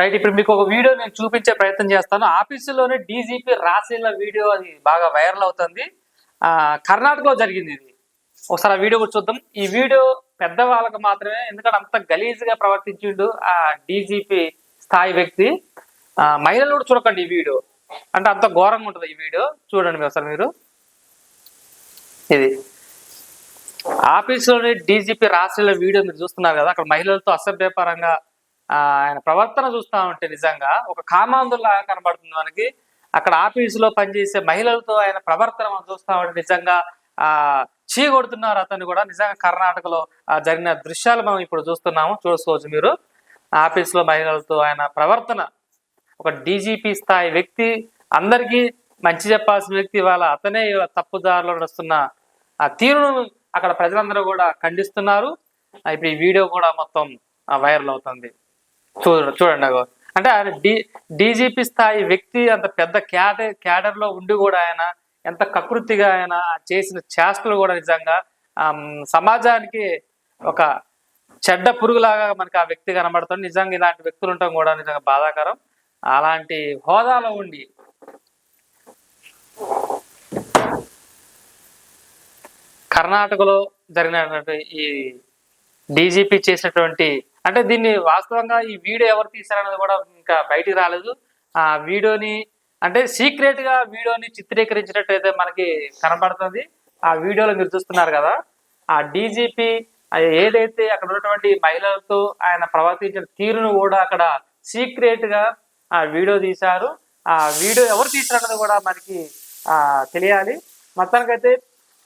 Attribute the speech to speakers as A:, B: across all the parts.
A: Right ఇప్పుడు మీకు ఒక వీడియో నేను చూపించే ప్రయత్నం చేస్తాను. ఆఫీసులోనే డీజీపీ రాసిన వీడియో అది బాగా వైరల్ అవుతుంది. కర్ణాటకలో జరిగింది ఇది. ఒకసారి ఆ వీడియో కూడా చూద్దాం. ఈ వీడియో పెద్దవాళ్ళకి మాత్రమే ఎందుకంటే అంత గలీజ్గా ప్రవర్తించిండు ఆ డీజీపీ స్థాయి వ్యక్తి. మహిళలు కూడా చూడకండి ఈ వీడియో. అంటే అంత ఘోరంగా ఉంటుంది ఈ వీడియో. చూడండి మీరు ఒకసారి మీరు. ఇది. ఆఫీసులోని డీజీపీ రాసిన వీడియో మీరు చూస్తున్నారు కదా అక్కడ మహిళలతో అసభ్యపరంగా ఆయన ప్రవర్తన చూస్తా ఉంటే నిజంగా ఒక కామాంధుల్లా కనబడుతుంది మనకి అక్కడ ఆఫీసులో పనిచేసే మహిళలతో ఆయన ప్రవర్తన మనం చూస్తా ఉంటే నిజంగా ఆ చీగొడుతున్నారు అతన్ని అతను కూడా. నిజంగా కర్ణాటకలో జరిగిన దృశ్యాలు మనం ఇప్పుడు చూస్తున్నాము. చూసుకోవచ్చు మీరు. ఆఫీసులో మహిళలతో ఆయన ప్రవర్తన. ఒక డీజీపీ స్థాయి వ్యక్తి అందరికీ మంచి చెప్పాల్సిన వ్యక్తి వాళ్ళ అతనే ఇవాళ తప్పుదారిలో నడుస్తున్న ఆ తీరును అక్కడ ప్రజలందరూ కూడా ఖండిస్తున్నారు. ఇప్పుడు ఈ వీడియో కూడా మొత్తం వైరల్ అవుతుంది. చూడండి చూడండి నాకు. అంటే ఆయన డి డీజీపీ స్థాయి వ్యక్తి అంత పెద్ద క్యాడర్ క్యాడర్లో ఉండి కూడా ఆయన ఎంత కకృతిగా ఆయన చేసిన చేష్టలు కూడా నిజంగా సమాజానికి ఒక చెడ్డ పురుగులాగా మనకి ఆ వ్యక్తి కనబడుతుంది నిజంగా ఇలాంటి వ్యక్తులు ఉండటం కూడా నిజంగా బాధాకరం. అలాంటి హోదాలో ఉండి కర్ణాటకలో జరిగినటువంటి ఈ డీజీపీ చేసినటువంటి అంటే దీన్ని వాస్తవంగా ఈ వీడియో ఎవరు తీశారనేది కూడా ఇంకా బయటికి రాలేదు. ఆ వీడియోని అంటే సీక్రెట్గా వీడియోని చిత్రీకరించినట్టయితే మనకి కనబడుతుంది ఆ వీడియోలో మీరు చూస్తున్నారు కదా ఆ డీజీపీ ఏదైతే అక్కడ ఉన్నటువంటి మహిళలతో ఆయన ప్రవర్తించిన తీరును కూడా అక్కడ సీక్రెట్గా ఆ వీడియో తీశారు. ఆ వీడియో ఎవరు తీశారన్నది కూడా మనకి ఆ తెలియాలి. మొత్తానికైతే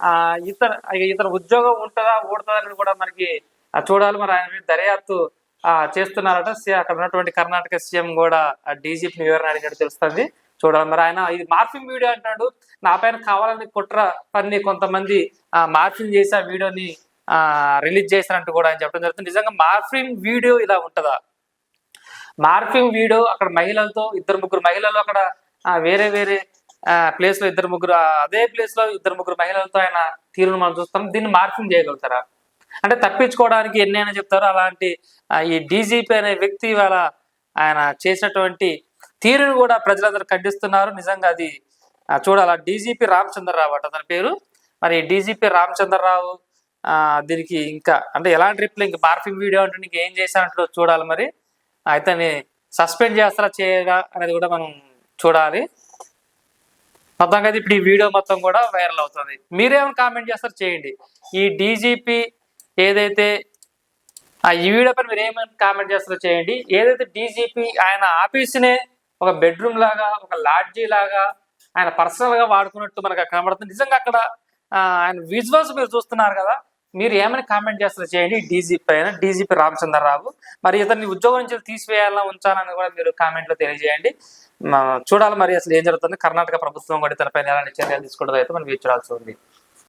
A: ఆ ఇతర ఇతర ఉద్యోగం ఉంటుందా ఊడుతుందా అనేది కూడా మనకి చూడాలి మరి ఆయన మీద దర్యాప్తు ఆ చేస్తున్నారట. సి- అక్కడ ఉన్నటువంటి కర్ణాటక సీఎం కూడా డీజీపీని వివరణ అడిగినట్టు తెలుస్తుంది. చూడాలి మరి ఆయన ఇది మార్ఫింగ్ వీడియో అంటాడు. నా పైన కావాలని కుట్ర పని కొంతమంది ఆ మార్ఫింగ్ చేసి ఆ వీడియోని ఆ రిలీజ్ చేసినట్టు కూడా ఆయన చెప్పడం జరుగుతుంది. నిజంగా మార్ఫింగ్ వీడియో ఇలా ఉంటుందా? మార్ఫింగ్ వీడియో అక్కడ మహిళలతో ఇద్దరు ముగ్గురు మహిళలు అక్కడ ఆ, వేరే వేరే ప్లేస్లో ఇద్దరు ముగ్గురు అదే ప్లేస్లో ఇద్దరు ముగ్గురు మహిళలతో ఆయన తీరును మనం చూస్తాం. దీన్ని మార్ఫింగ్ చేయగలుగుతారా? అంటే తప్పించుకోవడానికి ఎన్నైనా చెప్తారో. అలాంటి ఈ డీజీపీ అనే వ్యక్తి వాళ్ళ ఆయన చేసినటువంటి తీరును కూడా ప్రజలందరూ ఖండిస్తున్నారు. నిజంగా అది చూడాలి. డీజీపీ రామచంద్రరావు అట అతని పేరు. మరి డీజీపీ రామచంద్రరావు దీనికి ఇంకా అంటే ఎలాంటి రిప్లై ఇంకా మార్ఫింగ్ వీడియో అంటే నీకు ఏం చేశానంటూ చూడాలి మరి. అయితే సస్పెండ్ చేస్తారా చేయరా అనేది కూడా మనం చూడాలి. మొత్తం కదా ఇప్పుడు ఈ వీడియో మొత్తం కూడా వైరల్ అవుతుంది. మీరేమైనా కామెంట్ చేస్తారు చేయండి. ఈ డీజీపీ ఏదైతే ఆ ఈ వీడియో పైన మీరు ఏమైనా కామెంట్ చేస్తారో చేయండి. ఏదైతే డీజీపీ ఆయన ఆఫీస్నే ఒక బెడ్రూమ్ లాగా ఒక లాడ్జీ లాగా ఆయన పర్సనల్గా వాడుకున్నట్టు మనకు కనబడుతుంది. నిజంగా అక్కడ ఆయన విజువల్స్ మీరు చూస్తున్నారు కదా మీరు ఏమైనా కామెంట్ చేస్తారో చేయండి. డీజీపీ పైన డీజీపీ రామచంద్రరావు. మరి ఇతన్ని ఉద్యోగం నుంచి తీసివేయాలా ఉంచాలని కూడా మీరు కామెంట్లో తెలియజేయండి. చూడాలి మరి అసలు ఏం జరుగుతుంది. కర్ణాటక ప్రభుత్వం కూడా ఇతనిపైన ఎలాంటి చర్యలు తీసుకుంటుందో అయితే మనం చూడాల్సి ఉంది.